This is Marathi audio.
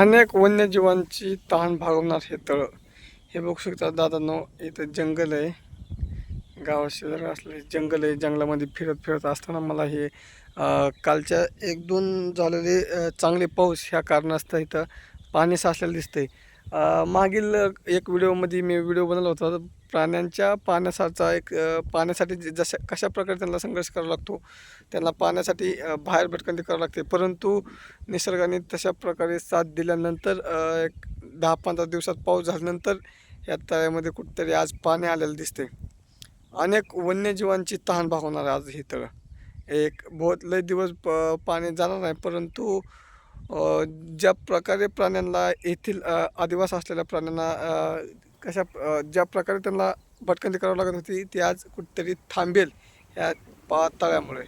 अनेक वन्यजीवांची तहान भागवणार हे तळं. हे बघू शकता दादांनो इथं जंगल आहे. गावाशेजारी असले जंगल आहे जंगलामध्ये फिरत फिरत असताना मला हे कालच्या एक दोन झालेले चांगले पाऊस ह्या कारणास्तव इथं पाणी साचलेलं दिसतंय. मागील एक व्हिडिओमध्ये मी व्हिडिओ बनवला होता. प्राण्यांच्या पाण्याचा एक पाण्यासाठी जशा कशा प्रकारे त्यांना संघर्ष करावा लागतो त्यांना पाण्यासाठी बाहेर भटकंती करावी लागते. परंतु निसर्गाने तशा प्रकारे साथ दिल्यानंतर एक दहा पंधरा दिवसात पाऊस झाल्यानंतर या तळ्यामध्ये कुठेतरी आज पाणी आलेलं दिसते. अनेक वन्यजीवांची तहान भागवणार आहे आज ही तळं. एक बहुत लय दिवस प पाणी जाणार नाही. परंतु ज्या प्रकारे प्राण्यांना येथील आदिवास असलेल्या प्राण्यांना कशा ज्या प्रकारे त्यांना भटकंती करावी लागत होती ती आज कुठेतरी थांबेल या पा तळ्यामुळे